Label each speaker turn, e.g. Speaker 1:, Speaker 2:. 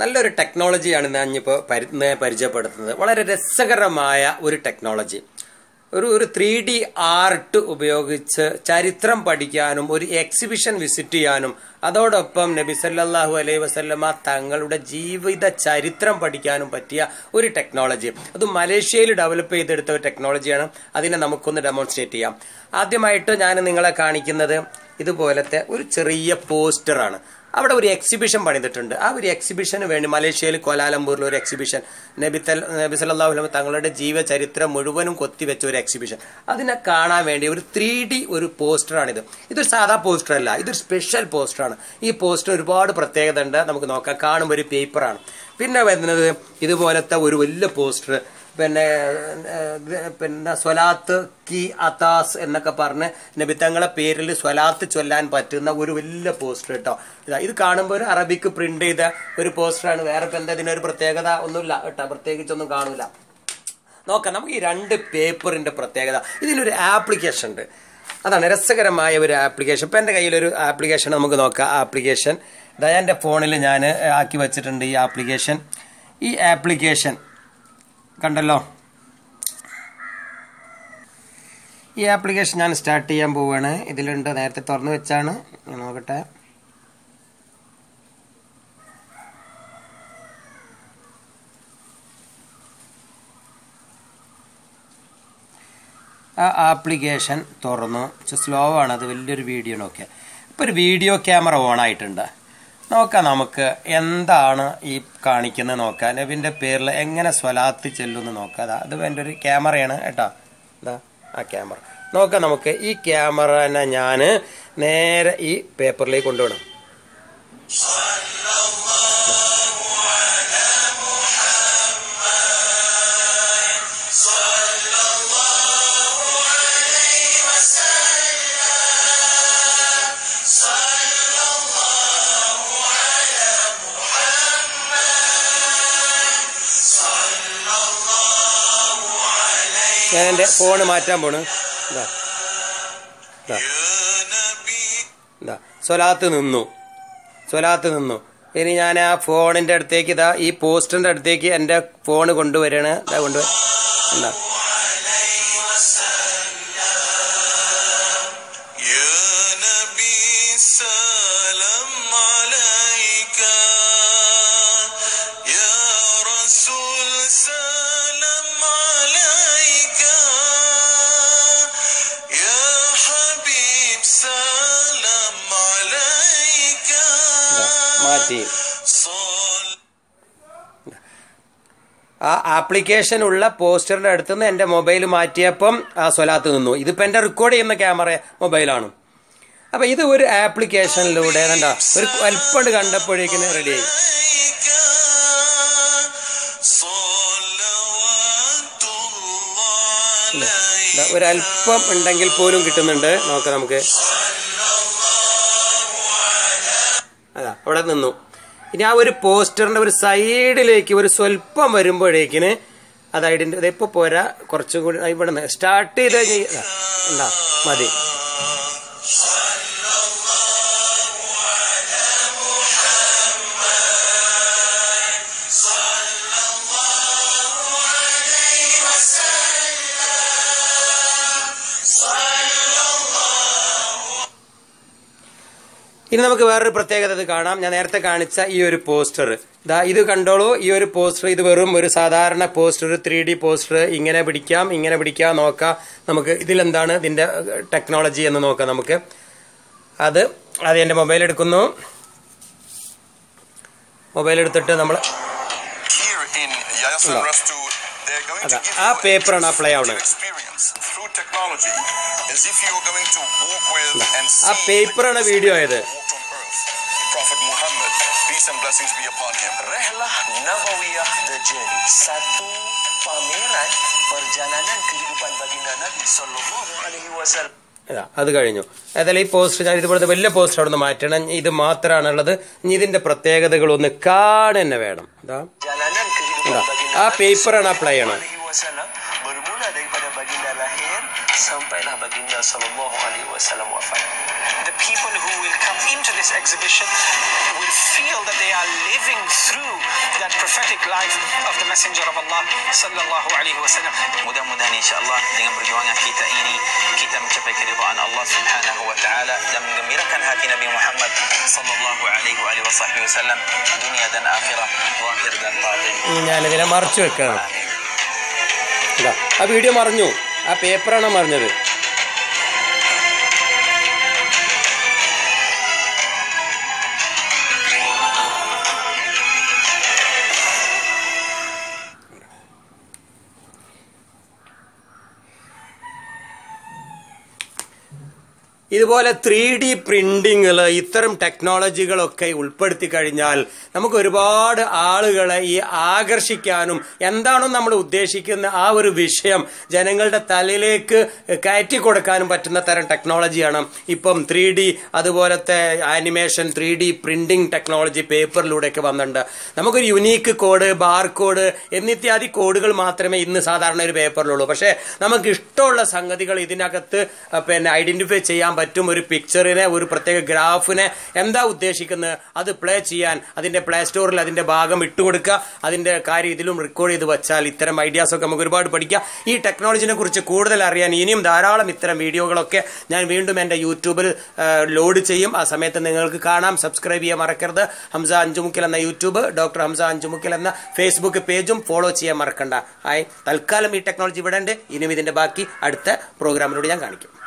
Speaker 1: നല്ലൊരു ടെക്നോളജിയാണ് ഞാൻ പരി പരിചയപ്പെടുത്തുന്നത്. വളരെ രസകരമായ ഒരു ടെക്നോളജി ഒരു ഒരു ത്രീ ഡി ആർട്ട് ഉപയോഗിച്ച് ചരിത്രം പഠിക്കാനും ഒരു എക്സിബിഷൻ വിസിറ്റ് ചെയ്യാനും അതോടൊപ്പം നബി സല്ലല്ലാഹു അലൈഹി വസല്ലമ തങ്ങളുടെ ജീവിത ചരിത്രം പഠിക്കാനും പറ്റിയ ഒരു ടെക്നോളജി അത് മലേഷ്യയിൽ ഡെവലപ്പ് ചെയ്തെടുത്ത ഒരു ടെക്നോളജിയാണ് അതിനെ നമുക്കൊന്ന് ഡെമോൺസ്ട്രേറ്റ് ചെയ്യാം. ആദ്യമായിട്ട് ഞാൻ നിങ്ങളെ കാണിക്കുന്നത് ഇതുപോലത്തെ ഒരു ചെറിയ പോസ്റ്ററാണ് അവിടെ ഒരു എക്സിബിഷൻ പണിതിട്ടുണ്ട്. ആ ഒരു എക്സിബിഷന് വേണ്ടി മലേഷ്യയിൽ കോലാലംപൂരിൽ ഒരു എക്സിബിഷൻ നബിത്തൽ തൽ നബി സല്ലല്ലാഹു അലൈഹി തങ്ങളുടെ ജീവചരിത്രം മുഴുവനും കൊത്തിവെച്ച ഒരു എക്സിബിഷൻ അതിനെ കാണാൻ വേണ്ടി ഒരു ത്രീ ഡി ഒരു പോസ്റ്ററാണിത്. ഇതൊരു സാധാ പോസ്റ്റർ അല്ല ഇതൊരു സ്പെഷ്യൽ പോസ്റ്ററാണ്. ഈ പോസ്റ്റർ ഒരുപാട് പ്രത്യേകത ഉണ്ട് നമുക്ക് നോക്കാം. കാണുമ്പോൾ ഒരു പേപ്പറാണ് പിന്നെ വരുന്നത് ഇതുപോലത്തെ ഒരു വലിയ പോസ്റ്റർ. പിന്നെ പിന്നെ സ്വലാത്ത് കി അതാസ് എന്നൊക്കെ പറഞ്ഞ് നബിത്തങ്ങളെ പേരിൽ സ്വലാത്ത് ചൊല്ലാൻ പറ്റുന്ന ഒരു വലിയ പോസ്റ്റർ കേട്ടോ. ഇതാ ഇത് കാണുമ്പോൾ ഒരു അറബിക്ക് പ്രിന്റ് ചെയ്ത ഒരു പോസ്റ്ററാണ് വേറെ ഇപ്പം എന്താ ഇതിനൊരു പ്രത്യേകത? ഒന്നുമില്ല കേട്ടോ. പ്രത്യേകിച്ചൊന്നും കാണില്ല നോക്കാം നമുക്ക് ഈ രണ്ട് പേപ്പറിന്റെ പ്രത്യേകത. ഇതിലൊരു ആപ്ലിക്കേഷൻ ഉണ്ട്. അതാണ് രസകരമായ ഒരു ആപ്ലിക്കേഷൻ ഇപ്പം എന്റെ കയ്യിലൊരു ആപ്ലിക്കേഷൻ നമുക്ക് നോക്കാം. ആപ്ലിക്കേഷൻ ഇതാ എന്റെ ഫോണിൽ ഞാൻ ആക്കി വെച്ചിട്ടുണ്ട് ഈ ആപ്ലിക്കേഷൻ ഈ ആപ്ലിക്കേഷൻ കണ്ടല്ലോ. ഈ ആപ്ലിക്കേഷൻ ഞാൻ സ്റ്റാർട്ട് ചെയ്യാൻ പോവുകയാണ് ഇതിലുണ്ട് നേരത്തെ തുറന്നു വെച്ചാണ്. നോക്കട്ടെ. ആ ആപ്ലിക്കേഷൻ തുറന്നു. സ്ലോ ആണ്. അത് വലിയൊരു വീഡിയോ നോക്കിയാൽ ഇപ്പോൾ ഒരു വീഡിയോ ക്യാമറ ഓൺ ആയിട്ടുണ്ട്. നോക്കാം നമുക്ക്. എന്താണ് ഈ കാണിക്കുന്നത് നോക്കാം. നബിന്റെ പേരിൽ എങ്ങനെ സ്വലാത്ത് ചെല്ലുമെന്ന് നോക്കാം. അതാ എന്റെ ഒരു ക്യാമറയാണ് കേട്ടോ. ഇതാ ആ ക്യാമറ. നോക്കാം നമുക്ക്. ഈ ക്യാമറനെ ഞാൻ നേരെ ഈ പേപ്പറിലേക്ക് കൊണ്ടുപോകണം ഞാൻ എന്റെ ഫോണ് മാറ്റാൻ പോണ്. സ്വലാത്ത് നിന്നു. സ്വലാത്ത് നിന്നു. ഇനി ഞാൻ ആ ഫോണിന്റെ അടുത്തേക്ക് ഇതാ ഈ പോസ്റ്ററിന്റെ അടുത്തേക്ക് എന്റെ ഫോണ് കൊണ്ടുവരാണ്. ഇതാ കൊണ്ടുവ എന്താ?
Speaker 2: ചെയ്യും
Speaker 1: ആ ആപ്ലിക്കേഷൻ ഉള്ള പോസ്റ്ററിന്റെ അടുത്ത് നിന്ന് എന്റെ മൊബൈൽ മാറ്റിയപ്പം ആ സ്വലാത്ത് നിന്നു. ഇതിപ്പോൾ എന്റെ റെക്കോർഡ് ചെയ്യുന്ന ക്യാമറ മൊബൈലാണ്. അപ്പം ഇത് ഒരു ആപ്ലിക്കേഷനിലൂടെ കണ്ടാ ഒരു അല്പം കണ്ടപ്പോഴേക്കും റെഡിയായി ഒരു അല്പം ഉണ്ടെങ്കിൽ പോലും കിട്ടുന്നുണ്ട്. നോക്കാം നമുക്ക്. അതാ അവിടെ നിന്നു. ഇനി ആ ഒരു പോസ്റ്ററിന്റെ ഒരു സൈഡിലേക്ക് ഒരു സ്വല്പം വരുമ്പോഴേക്കിന് അത് ഐഡന്റി ഇപ്പൊ പോരാ? കുറച്ചും കൂടി ഇവിടെ സ്റ്റാർട്ട് ചെയ്ത് കഴിഞ്ഞാൽ മതി. ഇനി നമുക്ക് വേറൊരു പ്രത്യേകത ഇത് കാണാം. ഞാൻ നേരത്തെ കാണിച്ച ഈ ഒരു പോസ്റ്റർ. ദാ ഇത് കണ്ടോളൂ. ഈ ഒരു പോസ്റ്റർ ഇത് വെറും ഒരു സാധാരണ പോസ്റ്റർ ത്രീ ഡി പോസ്റ്റർ. ഇങ്ങനെ പിടിക്കാം ഇങ്ങനെ പിടിക്കാം നോക്കാം. നമുക്ക് ഇതിലെന്താണ് ഇതിന്റെ ടെക്നോളജി എന്ന് നോക്കാം നമുക്ക്. അത് അത് എന്റെ മൊബൈൽ എടുക്കുന്നു. മൊബൈൽ എടുത്തിട്ട് നമ്മൾ ആ പേപ്പറാണ് അപ്ലൈ ആവുന്നത് ആ പേപ്പറാണ് വീഡിയോ ആയത്. അത് കഴിഞ്ഞു. ഏതായാലും ഈ പോസ്റ്റർ ഞാൻ ഇതുപോലത്തെ വലിയ പോസ്റ്റർ അവിടെ നിന്ന് മാറ്റണം. ഇത് മാത്രമാണുള്ളത്. ഇനി ഇതിന്റെ പ്രത്യേകതകൾ ഒന്ന് കാണെന്നെ വേണം. ആ
Speaker 3: പേപ്പറാണ് അപ്ലൈ ചെയ്യണം daripada baginda lahir sampailah baginda sallallahu alaihi wasallam wafat.
Speaker 4: The people who will come into this exhibition will feel that they are living through that prophetic life of the messenger of Allah sallallahu alaihi wasallam.
Speaker 5: Mudah-mudahan insyaallah dengan perjuangan kita ini kita mencapai keridhaan Allah Subhanahu wa taala dan menggembirakan hati Nabi Muhammad sallallahu alaihi wa alihi wasallam dunia dan akhirat zahir dan batin.
Speaker 1: Ini ada marcu? ആ video മറിഞ്ഞു. ആ പേപ്പറാണ് മറിഞ്ഞത്? ഇതുപോലെ three D പ്രിന്റിങ്ങൾ ഇത്തരം ടെക്നോളജികളൊക്കെ ഉൾപ്പെടുത്തി കഴിഞ്ഞാൽ നമുക്ക് ഒരുപാട് ആളുകളെ ഈ ആകർഷിക്കാനും എന്താണോ നമ്മൾ ഉദ്ദേശിക്കുന്ന ആ ഒരു വിഷയം ജനങ്ങളുടെ തലയിലേക്ക് കയറ്റി കൊടുക്കാനും പറ്റുന്ന തരം ടെക്നോളജിയാണ്. ഇപ്പം ത്രീ ഡി അതുപോലത്തെ animation three D printing technology പേപ്പറിലൂടെയൊക്കെ വന്നിട്ടുണ്ട്. നമുക്കൊരു യുനീക്ക് കോഡ് ബാർ കോഡ് എന്നിത്യാദി കോഡുകൾ മാത്രമേ ഇന്ന് സാധാരണ ഒരു പേപ്പറിലുള്ളൂ. പക്ഷേ നമുക്ക് ഇഷ്ടമുള്ള സംഗതികൾ ഇതിനകത്ത് പിന്നെ ഐഡന്റിഫൈ ചെയ്യാൻ പറ്റും ഒരു പിക്ചറിനെ ഒരു പ്രത്യേക ഗ്രാഫിനെ. എന്താ ഉദ്ദേശിക്കുന്നത്? അത് പ്ലേ ചെയ്യാൻ അതിന്റെ പ്ലേ സ്റ്റോറിൽ അതിന്റെ ഭാഗം ഇട്ടുകൊടുക്കുക അതിന്റെ കാര്യം ഇതിലും റെക്കോർഡ് ചെയ്ത് വെച്ചാൽ ഇത്തരം ഐഡിയാസ് ഒക്കെ നമുക്ക് ഒരുപാട് പഠിക്കാം. ഈ ടെക്നോളജിനെ കുറിച്ച് കൂടുതൽ അറിയാൻ ഇനിയും ധാരാളം ഇത്തരം വീഡിയോകളൊക്കെ ഞാൻ വീണ്ടും എന്റെ യൂട്യൂബിൽ ലോഡ് ചെയ്യും. ആ സമയത്ത് നിങ്ങൾക്ക് കാണാം. സബ്സ്ക്രൈബ് ചെയ്യാൻ മറക്കരുത്. ഹംസ അഞ്ചുമുക്കിൽ എന്ന യൂട്യൂബ് ഡോക്ടർ ഹംസ അഞ്ചുമുക്കിൽ എന്ന ഫേസ്ബുക്ക് പേജും ഫോളോ ചെയ്യാൻ മറക്കണ്ട. ഹായ്. തൽക്കാലം ഈ ടെക്നോളജി ഇവിടെ ഉണ്ട്. ഇനിയും ഇതിന്റെ ബാക്കി അടുത്ത പ്രോഗ്രാമിലൂടെ ഞാൻ കാണിക്കും.